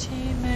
ใช่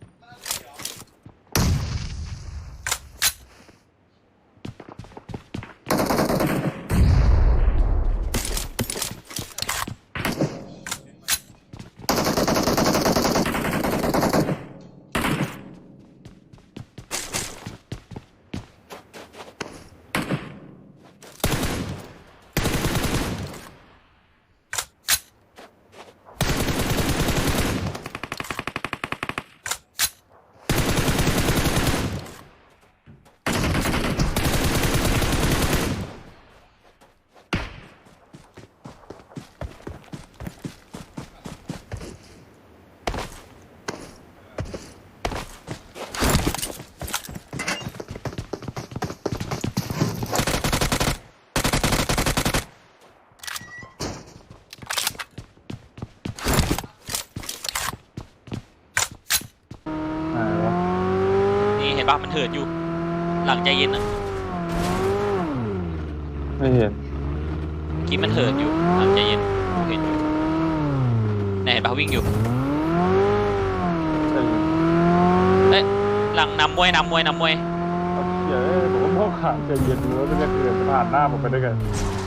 ปะมันเถิดอยู่ หลังใจเย็นอะไม่เห็นเมื่อกี้มันเถิดอยู่หลังใจเย็นกูเห็นอยู่ไหนเห็นปะวิ่งอยู่ใช่ยิงเอ้ยหลังนำมวยนำมวยนำมวย เอาเหี้ยเอ้ยผมว่าพวกขาใจเย็นอยู่แล้วมันจะเกิดผ่านหน้าผมไปได้ไง哦ไ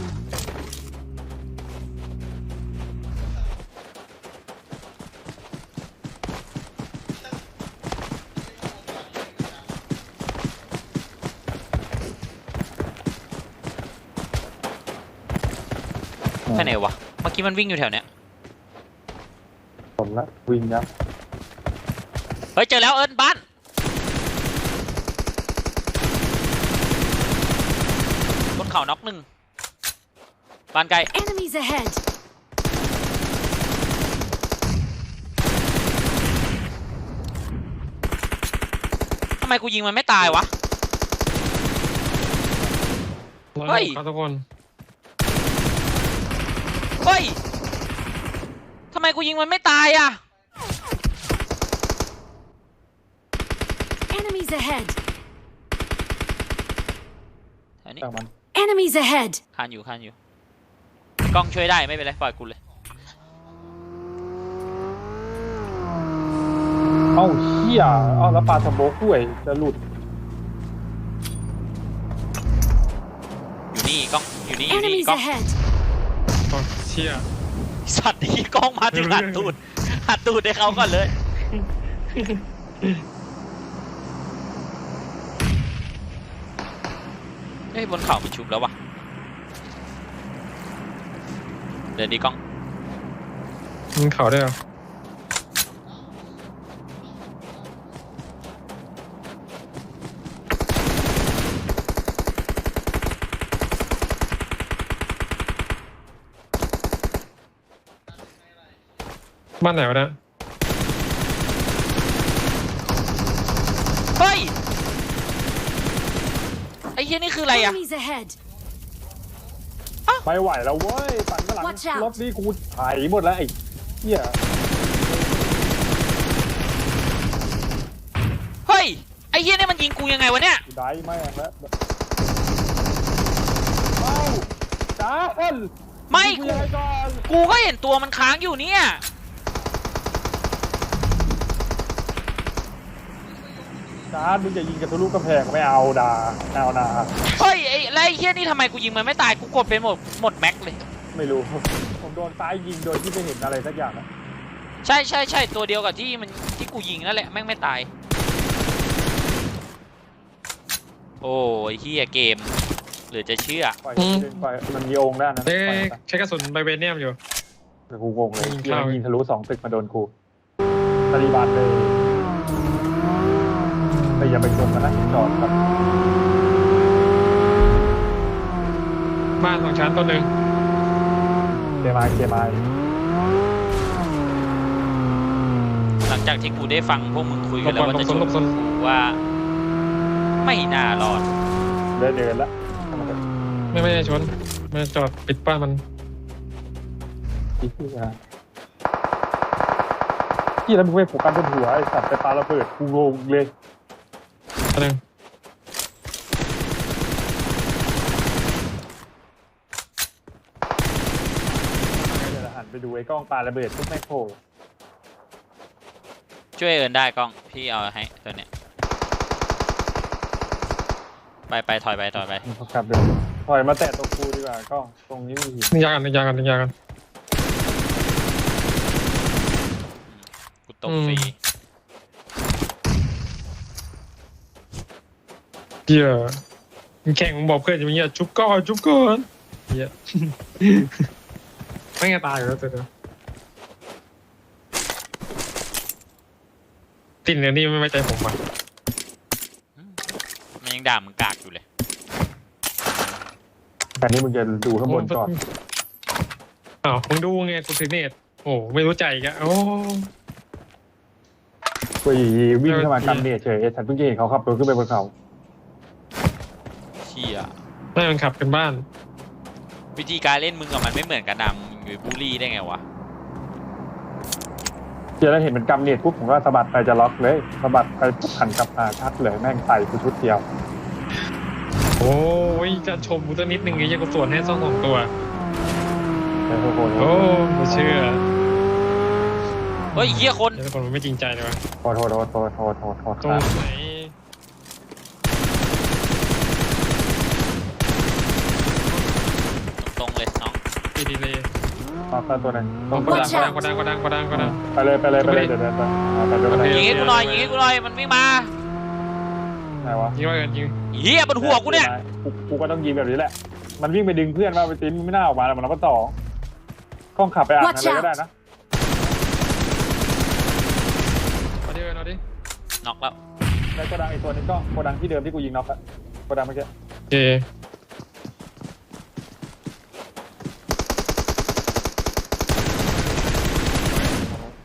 ไหนวะ เมื่อกี้มันวิ่งอยู่แถวเนี้ย ผมละวิ่งยับเฮ้ยเจอแล้วเอิญบ้าน บนเขาน็อกหนึ่งบ้านไกล Enemies ahead! ทำไมกูยิงมันไม่ตายวะ เฮ้ย ครับทุกคน เฮ้ยทำไมกูยิงมันไม่ตายอะ Enemies ahead! อันนี้จากมัน Enemies ahead! คานอยู่คานอยู่ กล้องช่วยได้ไม่เป็นไรปล่อยกูเลย เอ้าเหี้ยเอ้าแล้วปลาสโมกด้วยจะหลุดอยู่นี่กล้องอยู่นี่อยู่นี่ Enemies กล้อง ahead! ก็เชี่ย สัตว์นี่กล้องมาถึงหัดตูดหัดตูดให้เขาก่อนเลย เฮ้ยบนเขามันชุบแล้ววะเดินดีกล้อง มึงเข่าได้เหรอ บ้านไหนวะเนี่ยเฮ้ย ไอ้เหี้ยนี่คืออะไรอะ Enemies ahead! ไม่ไหวแล้วเว้ยปั่นข้างหลัง Watch out รถนี่กูไถหมดแล้วไอ้เหี้ยเฮ้ย ไอ้เหี้ยนี่มันยิงกูยังไงวะเนี่ย กูได้แม่งแล้วเอ้าจ้าเอ้นไม่กูกูยังไงก่อนกูก็เห็นตัวมันค้างอยู่เนี่ย จ้ามึงจะยิงกระทะลุกระแพงไม่เอาด่าไม่เอานาเฮ้ยไอ้แล้วไอ้เหี้ยนี่ทำไมกูยิงมันไม่ตายกูกดเป็นหมดหมดแม็กเลย ไม่รู้ ผมโดนซ้ายยิงโดยที่ไม่เห็นอะไรสักอย่างอะใช่ใช่ใช่ตัวเดียวกับที่มันที่กูยิงนั่นแหละแม่งไม่ตาย โอ้ยเฮียเกมหรือจะเชื่อ ปล่อยอืมปล่อยมันมีองค์ด้านนั้นเอ้ปล่อยยไปใช้กระสุนไบเวเนียมอยู่เดี๋ยวกูงงเลยยิงเหี้ยเข้ายิงทะลุสองตึกมาโดนกูตาลีบานเลย แต่อย่าไปชนมันนะจอดครับบ้านสองชั้นตัวหนึ่งเคมายเคมายหลังจากที่กูได้ฟังพวกมึงคุยหลกับนแล้วก่อนว่าหลจะบชซนนหลบซนกูว่า ไม่น่ารอดได้เดินละทำไมกันไม่ไม่ได้ชนมันจอดปิดบ้านมันอีกที่อะที่แล้วมึงไม่โฟกัสบนหัวไอ้สัตว์ไปปาระเบิดกูงงเลย ตัวหนึ่งเดี๋ยวหันไปดูไอ้กล้องปาระเบิดทุกแม่งโผล่ช่วยเอินได้กล้อง พี่เอาให้ตัวเนี้ยไปไปถอยไปถอยไปโฟกัสเดินถอยมาแตะตรงกูดีกว่ากล้องตรงนี้มีหินนิยากันนิยากันนิยากัน กูตกอืม ฟรี เหี้ยมึงแข่งมึงบอกเพื่อนจะมีเงี้ยจุ๊บก่อนจุ๊บก่อนเหี้ย ไม่งั้นตายอยู่แล้วตัวเดียวตินเนี่ยนี่ไม่ไว้ใจผมอะมันยังด่ามึงกากอยู่เลย แต่นี่มึงจะดูข้างบนก่อนอ้าวมึงดูไงกูสิเนตโอ้ไม่รู้ใจอีกอะโอ้กูอยู่ดีวิ่งเข้ามากำเนียเฉยไอ้สัตว์เพิ่งเห็นเขาขับรถขึ้นไปบนเขาเชี่ ยไม่มันขับเป็นบ้าน วิธีการเล่นมึงกับมันไม่เหมือนกันนะมึงอยู่บูลลี่ได้ไงวะเจอแล้วเห็นมันกำเนียปุ๊บผมก็สะบัดไปจะล็อกเลยสะบัดไปปุ๊บหันกลับมาชัดเลยแม่งใส่กูชุดเดียว โอ้ยจะชมกูตั้งนิดนึงไอ้ยังกูสวนให้สองสองตัว โอ้โหโอ้ไม่เชื่อเฮ้ยเฮียคนเดี๋ยวคนมันไม่จริงใจเลยวะโทษโทษโทษโทษโทษโทษโทษตรงไหน ตรงๆเลยน้อง ดีดีเลย มาแค่ตัวหนึงกดดังกดดังกดดังกดดังกดดังไปเลยไปเลยไปเลยเดี๋ยวเดินไปเอาไปเดินไปโอเคยิงให้กูหน่อยยิงให้กูหน่อยมันไม่มาไหนวะยิงว่ากันยิงเฮียบนหัวกูเนี่ยกูกูก็ต้องยิงแบบนี้แหละ มันวิ่งไปดึงเพื่อนมาไปติ้นไม่น่าออกมาแล้วมันรับก็ต่อกล้องขับไปอ่าน Watch อะไรก็ได้นะมาดิเอาดิน็อกแล้วแล้วโกดังอีกตัวนึงก็โกดังที่เดิมที่กูยิงน็อกอะโกดังเมื่อกี้โอเค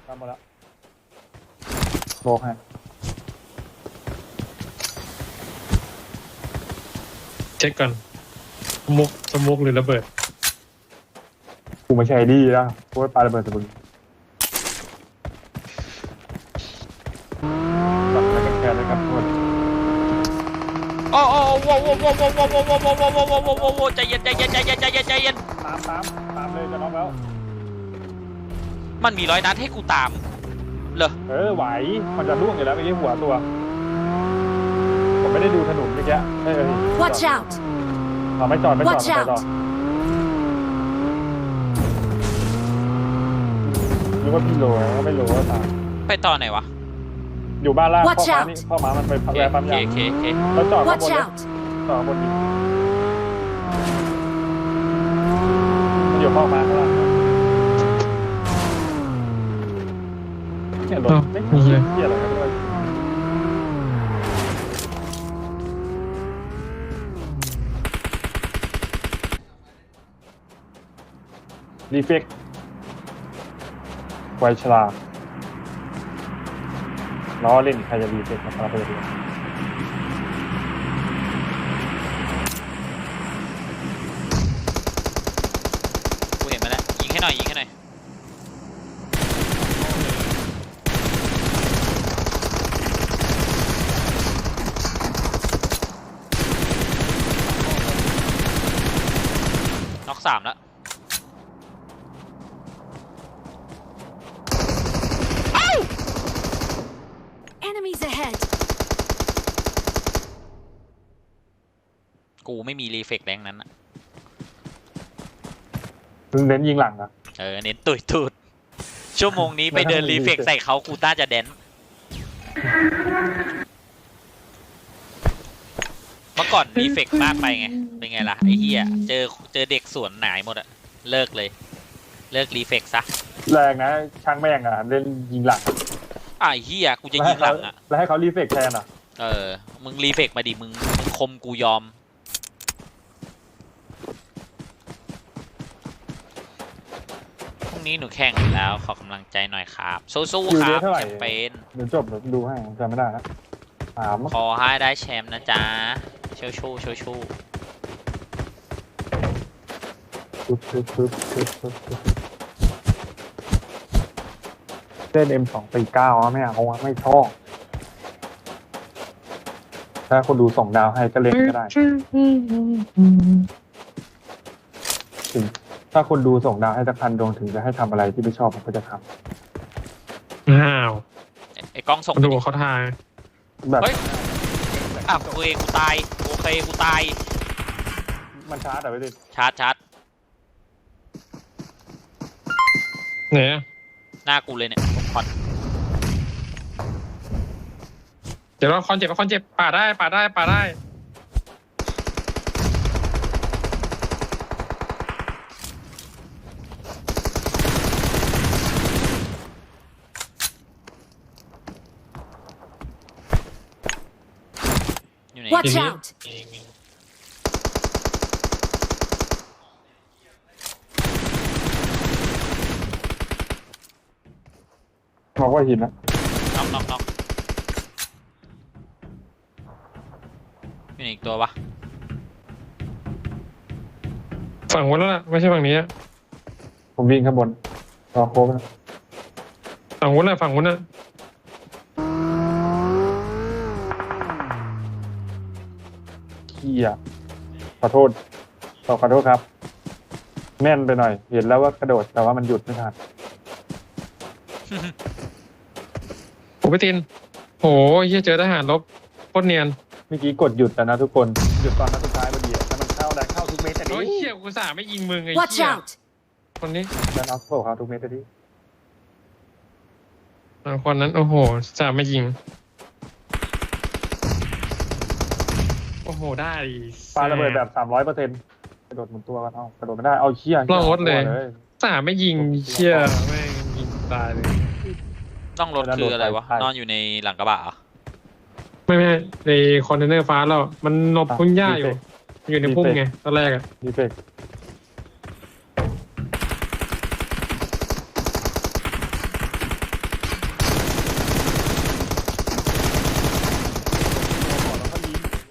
ทำมาแล้วโบ กให้เช็คก่อนสมุกสมุกหรือระเบิด กูไม่ใช่ดีแล้วกูไปปาระเบิดใส่มึงตัดไปกันแค่เลยครับทุกคนโอ้โอ้โว้โว้โว้โว้โว้โว้โว้โว้โว้โว้โว้โว้โว้โว้ใจเย็นใจเย็นใจเย็นใจเย็นใจเย็นตามตามตามเลยจะน็อกแล้ว มันมีร้อยนัดให้กูตาม เหรอ เออไหว มันจะล่วงอยู่แล้วเมื่อกี้หัวตัว ผมไม่ได้ดูถนนเมื่อกี้เออ Watch out! เราไม่จอดไม่จอด Watch ไม่ไปต่อ out หรือว่าพี่โหลก็ไม่โหลก็ตามไปต่อไหนวะอยู่บ้านล่าง Watch พ่อม้า out นี่พ่อม้ามันไปโอเคแวะปั๊มโอยางเคโอเคแล้วจอดข้างบ Watch นเลย out! จอดข้างบนนี้มันอยู่พ่อม้าข้างล่าง เนี่ยรถอ้าวไม่มีเหี้เหี้ยยอะไรกันด้วยรีเฟกไวชลาดล้อเล่นใครจะรีเฟกมาไปเลยกูเห็นมาแล้วยิงให้หน่อยยิงให้หน่อยน็อกสามแล้ว Enemies ahead! กูไม่มีรีเฟกแรงนั้นอะ เน้นยิงหลังอะเออเน้นตุยตูดชั่วโมงนี้ไปเดินรีเฟกใส่เขากูต้าจะแดน เมื่อก่อนรีเฟกมากไปไง เป็นไงล่ะ ไอ้เหี้ย เจอเจอเด็กสวนหนายหมดอะเลิกเลย เลิกรีเฟกซะ แรงนะช่างแม่งอะเล่นยิงหลังอะไอ้เหี้ย กูจะแล้วยิให้งหเขาลังอะแล้วให้เขารีเฟกแทนอะ เออ มึงรีเฟกมาดิ มึงมึงคมกูยอม พรุ่ง นี้หนูแข่งอยู่แล้วขอกำลังใจหน่อยครับ สู้อยู่ๆคเดืรัอบนเท่าไหร่แคมเปญเดี๋ยวจบเดี๋ยวดูให้ผมจำไม่ได้นะถามขอให้ได้แชมป์นะจ๊ะเชยวชูเชยวชูปึ๊บปึ๊บปึ๊บปึ๊บปึ๊บปึ๊บเล่นเอ็มสองปีเก้าไม่เอาอะไม่ชอบ ถ้าคนดูส่งดาวให้ก็เล่นก็ได้ ถึง ถ้าคนดูส่งดาวให้สักพันดวงถึงจะให้ทำอะไรที่ไม่ชอบผมก็จะทอ้าวไอ้ไอ้กล้องส่งมาดูเขาทางำแบบเฮ้ยอะกูเองกูตายโอเคกูตาย มันช้าแต่ไม่ได้ชาร์จชาร์จไหนอะหน้ากูเลยเนี่ยคอนเดี๋ยวเราคอนเจ็บเราคอนเจ็บป่าดได้ป่าดได้ป่าดได้ อยู่ไหน Watch ทีนี้ out! บอกว่าหินนะน็อกน็อกน็อกอยู่ไหนอีกตัววะฝั่งวันแล้วล่ะไม่ใช่ฝั่งนี้อะผมวิ่งข้างบนรอโค้งนะฝั่งวันน่ะฝั่งวันน่ะ ขี้อะขอโทษขอขอโทษครับ แม่นไปหน่อย เห็นแล้วว่ากระโดดแต่ว่ามันหยุดไม่ทันผมไปตินโหเฮียเจอทหารลบโคตรเนียนเมื่อกี้กดหยุดแต่นะทุกคนหยุดตอนนัดสุดท้ายพอดีอะแล้วมันเข้าได้เข้าทุกเม็ดแต่โอ้ยนี้เฮียกูสาไม่ยิงมึงไอ้ Watch เฮีย out! คนนี้แล้วน็อกโผล่เข้าทุกเม็ดแต่นี้อ่าคนนั้นโอ้โหสาไม่ยิง โอ้โหได้ปาระเบิดแบบสามร้อยเปอร์เซ็นต์กระโดดหมุนตัวกันเอากระโดดไม่ได้เอาเชี่ยลองรถเลยตัวสาไม่ยิงเชี่ยแม่งยิงตายเลยต้องรถคืออะไรวะ นอนอยู่ในหลังกระบะเหรอไม่ไม่ในคอนเทนเนอร์ฟ้าแล้วมันนบพุ่งหญ้าอยู่ อยู่ในพุ่มไงตอนแรกอะดีเฟกต์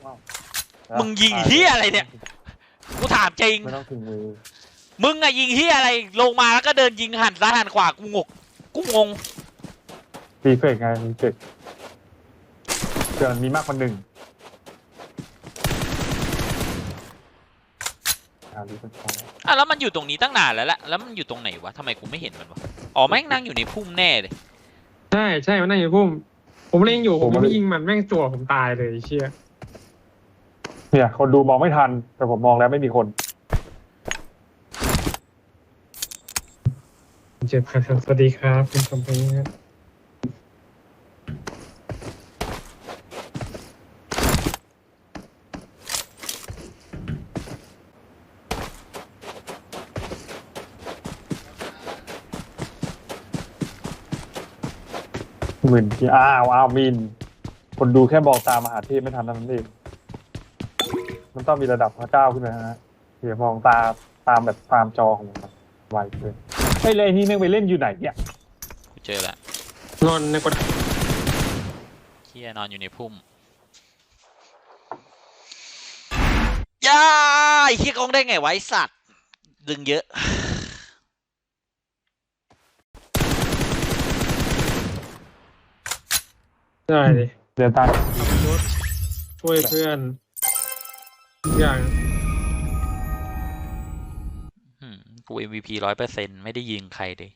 ว้าว มึง ยิงเฮียอะไรเนี่ย กูถามจริง ไม่ต้องถึงมือมึงอะยิงเฮียอะไรลงมาแล้วก็เดินยิงหันซ้ายหันขวากูงก กูงงดีเฟกต์ไงดีเฟกต์เกิดมีมากกว่าหนึ่งอ่าดีเป็นพออะแล้วมันอยู่ตรงนี้ตั้งนานแล้วแหละแล้วมันอยู่ตรงไหนวะทำไมกูไม่เห็นมันวะอ๋อแม่งนั่งอยู่ในพุ่มแน่เลยใช่ใช่มันนั่งอยู่ในพุ่มผมเล่นอยู่ผมไม่ยิงมันแม่งจั่วผมตายเลยไอ้เชี่ย เนี่ย คนดูมองไม่ทัน แต่ผมมองแล้วไม่มีคน เจ็บครับสวัสดีครับคุณคำพีครับหมื่นที่อ้าวอ้าวมิน คนดูแค่บอกตามมหาเทพไม่ทันเท่านั้นเอง มันต้องมีระดับพระเจ้าขึ้นไปนะฮะเดี๋ยวมองตาตามแบบตามจอของมันไวเกินไอ้เลยนี่แม่งไปเล่นอยู่ไหนเนี่ยกูเจอละนอนในกระดาษเฮียนอนอยู่ในพุ่มย่าไอ้เฮียกล้องได้ไงไวะไอ้สัตว์ ดึงเยอะ ได้เลยเดี๋ยวตามขับรถช่วยเพื่อน ทุกอย่างอืมกู MVP ร้อยเปอร์เซ็นต์ไม่ได้ยิงใครเลย